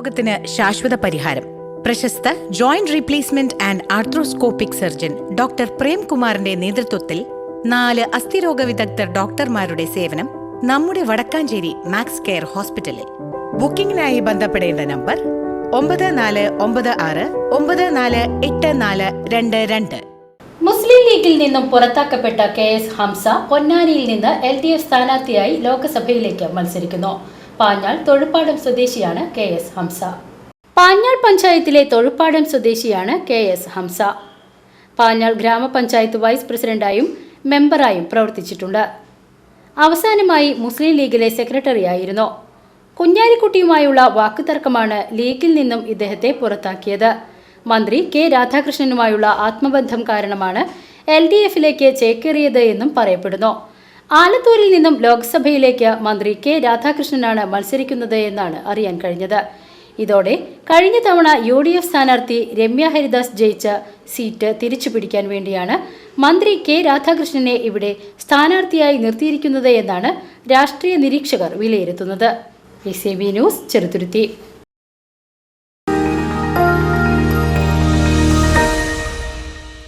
രോഗത്തിന് ശാശ്വത പരിഹാരം. പ്രശസ്ത joint replacement and arthroscopic surgeon doctor പ്രേംകുമാറിന്റെ നേതൃത്വത്തിൽ നാല് അസ്ഥിരോഗ വിദഗ്ധർ ഡോക്ടർമാരുടെ സേവനം നമ്മുടെ വടക്കാഞ്ചേരി മാക്സ് കെയർ ഹോസ്പിറ്റലിൽ. ബുക്കിംഗിനായി ബന്ധപ്പെടേണ്ട നമ്പർ ഒമ്പത് നാല് ഒമ്പത് ആറ് ഒമ്പത് നാല് എട്ട് നാല് രണ്ട് രണ്ട്. മുസ്ലിം ലീഗിൽ നിന്നും പുറത്താക്കപ്പെട്ട കെ എസ് ഹംസ പൊന്നാനിയിൽ നിന്ന് എൽ ഡി എഫ് സ്ഥാനാർത്ഥിയായി ലോക്സഭയിലേക്ക് മത്സരിക്കുന്നു. പാഞ്ഞാൾ തൊഴുപ്പാടം സ്വദേശിയാണ് കെ എസ് ഹംസ. പാഞ്ഞാൾ പഞ്ചായത്തിലെ തൊഴുപ്പാടം സ്വദേശിയാണ് കെ എസ് ഹംസ. പാഞ്ഞാൾ ഗ്രാമപഞ്ചായത്ത് വൈസ് പ്രസിഡന്റായും മെമ്പറായും പ്രവർത്തിച്ചിട്ടുണ്ട്. അവസാനമായി മുസ്ലിം ലീഗിലെ സെക്രട്ടറിയായിരുന്നു. കുഞ്ഞാലിക്കുട്ടിയുമായുള്ള വാക്കുതർക്കമാണ് ലീഗിൽ നിന്നും ഇദ്ദേഹത്തെ പുറത്താക്കിയത്. മന്ത്രി കെ രാധാകൃഷ്ണനുമായുള്ള ആത്മബന്ധം കാരണമാണ് എൽ ഡി എഫിലേക്ക് ചേക്കേറിയത് എന്നും പറയപ്പെടുന്നു. ആലത്തൂരിൽ നിന്നും ലോക്സഭയിലേക്ക് മന്ത്രി കെ രാധാകൃഷ്ണനാണ് മത്സരിക്കുന്നത് എന്നാണ് അറിയാൻ കഴിഞ്ഞത്. ഇതോടെ കഴിഞ്ഞ തവണ യു ഡി എഫ് സ്ഥാനാർത്ഥി രമ്യ ഹരിദാസ് ജയിച്ച സീറ്റ് തിരിച്ചു പിടിക്കാൻ വേണ്ടിയാണ് മന്ത്രി കെ രാധാകൃഷ്ണനെ ഇവിടെ സ്ഥാനാർത്ഥിയായി നിർത്തിയിരിക്കുന്നത് എന്നാണ് രാഷ്ട്രീയ നിരീക്ഷകർ വിലയിരുത്തുന്നത്. A B news Cheruthuruthy.